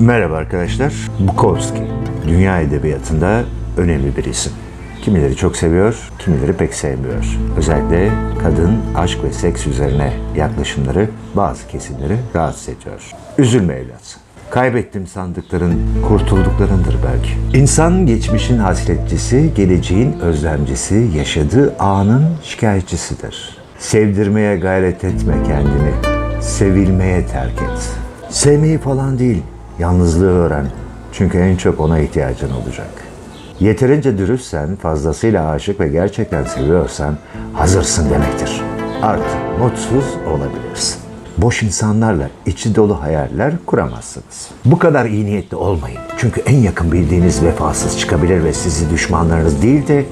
Merhaba arkadaşlar. Bukowski. Dünya edebiyatında önemli bir isim. Kimileri çok seviyor, kimileri pek sevmiyor. Özellikle kadın, aşk ve seks üzerine yaklaşımları bazı kesimleri rahatsız ediyor. Üzülme evlat. Kaybettim sandıkların kurtulduklarındır belki. İnsan geçmişin hasretçisi, geleceğin özlemcisi, yaşadığı anın şikayetçisidir. Sevdirmeye gayret etme kendini, sevilmeye terk et. Sevmeyi falan değil, yalnızlığı öğren. Çünkü en çok ona ihtiyacın olacak. Yeterince dürüstsen, fazlasıyla aşık ve gerçekten seviyorsan hazırsın demektir. Artık mutsuz olabilirsin. Boş insanlarla içi dolu hayaller kuramazsınız. Bu kadar iyi niyetli olmayın. Çünkü en yakın bildiğiniz vefasız çıkabilir ve sizi düşmanlarınız değil de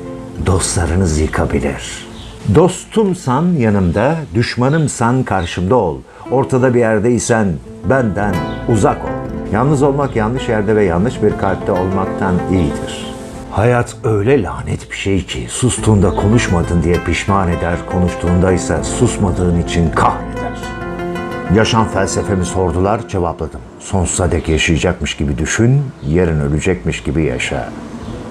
dostlarınız yıkabilir. Dostumsan yanımda, düşmanımsan karşımda ol. Ortada bir yerdeysen benden uzak ol. Yalnız olmak yanlış yerde ve yanlış bir kalpte olmaktan iyidir. Hayat öyle lanet bir şey ki sustuğunda konuşmadın diye pişman eder, konuştuğunda ise susmadığın için kahreder. Yaşam felsefemi sordular, cevapladım. Sonsuza dek yaşayacakmış gibi düşün, yarın ölecekmiş gibi yaşa.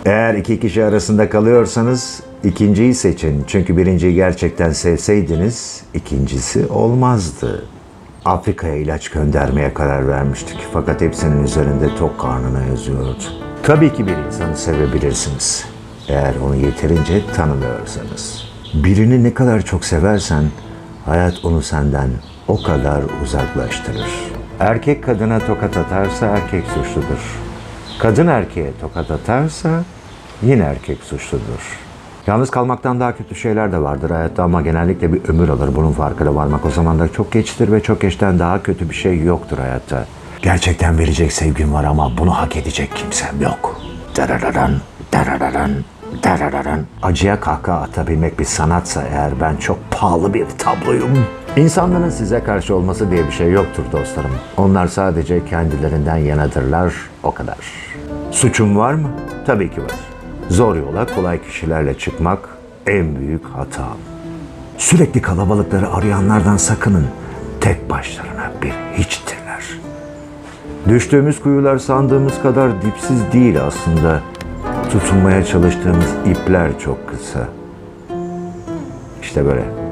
Eğer iki kişi arasında kalıyorsanız ikinciyi seçin. Çünkü birinciyi gerçekten sevseydiniz ikincisi olmazdı. Afrika'ya ilaç göndermeye karar vermiştik. Fakat hepsinin üzerinde tok karnına yazıyordu. Tabii ki bir insanı sevebilirsiniz. Eğer onu yeterince tanımıyorsanız. Birini ne kadar çok seversen hayat onu senden o kadar uzaklaştırır. Erkek kadına tokat atarsa erkek suçludur. Kadın erkeğe tokat atarsa yine erkek suçludur. Yalnız kalmaktan daha kötü şeyler de vardır hayatta ama genellikle bir ömür alır bunun farkına varmak. O zaman da çok geçtir ve çok geçten daha kötü bir şey yoktur hayatta. Gerçekten verecek sevgim var ama bunu hak edecek kimsem yok. Darararan, darararan, darararan. Acıya kahkaha atabilmek bir sanatsa eğer ben çok pahalı bir tabloyum. İnsanların size karşı olması diye bir şey yoktur dostlarım. Onlar sadece kendilerinden yanadırlar, o kadar. Suçum var mı? Tabii ki var. Zor yola kolay kişilerle çıkmak en büyük hatam. Sürekli kalabalıkları arayanlardan sakının. Tek başlarına bir hiçtirler. Düştüğümüz kuyular sandığımız kadar dipsiz değil aslında. Tutunmaya çalıştığımız ipler çok kısa. İşte böyle.